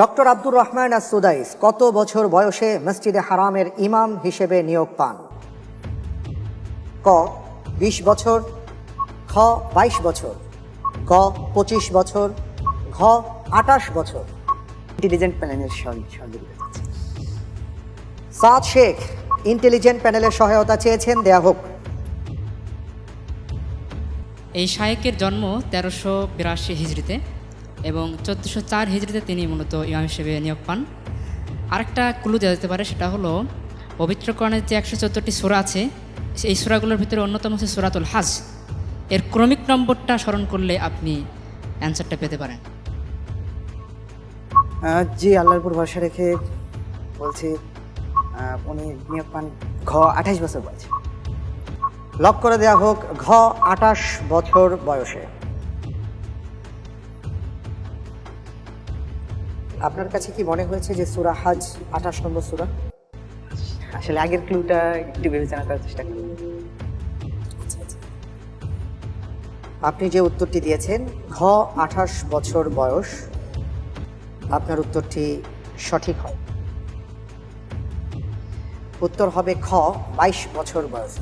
Doctor Abdur Rahman As Sudais কত বছর বয়সে মসজিদে হারামের ইমাম হিসেবে নিয়োগ পান? ক বিশ বছর খ বাইশ বছর ক পঁচিশ বছর ঘ আটাশ বছর। ইন্টেলিজেন্ট প্যানেলের সাদ শেখ ইন্টেলিজেন্ট প্যানেলের সহায়তা চেয়েছেন দেয়া হোক। এই শায়েকের জন্ম তেরোশো বিরাশি হিজড়িতে। এবং চোদ্দোশো চার হিজড়িতে তিনি মূলত ইমাম হিসেবে নিয়োগ পান। আরেকটা ক্লু দেওয়া যেতে পারে, সেটা হলো পবিত্রকরণের যে একশো চোদ্দোটি সুরা আছে এই সুরাগুলোর ভিতরে অন্যতম হচ্ছে সুরাতুল হাজ। এর ক্রমিক নম্বরটা স্মরণ করলে আপনি অ্যান্সারটা পেতে পারেন। জি, আল্লাহর উপর ভরসা রেখে বলছি উনি নিয়োগ পান ঘ আঠাশ বছর বয়সে। লক করে দেয়া হোক, ঘ আঠাশ বছর বয়সে। আপনার কাছে কি মনে হয়েছে যে সুরা হাজ আঠাশ নম্বর সুরা? আসলে আগের ক্লুটা একটু বিবেচনা করার চেষ্টা করি। আপনি যে উত্তরটি দিয়েছেন ঘ আঠাশ বছর বয়স আপনার উত্তরটি সঠিক হয়। উত্তর হবে খ বাইশ বছর বয়স।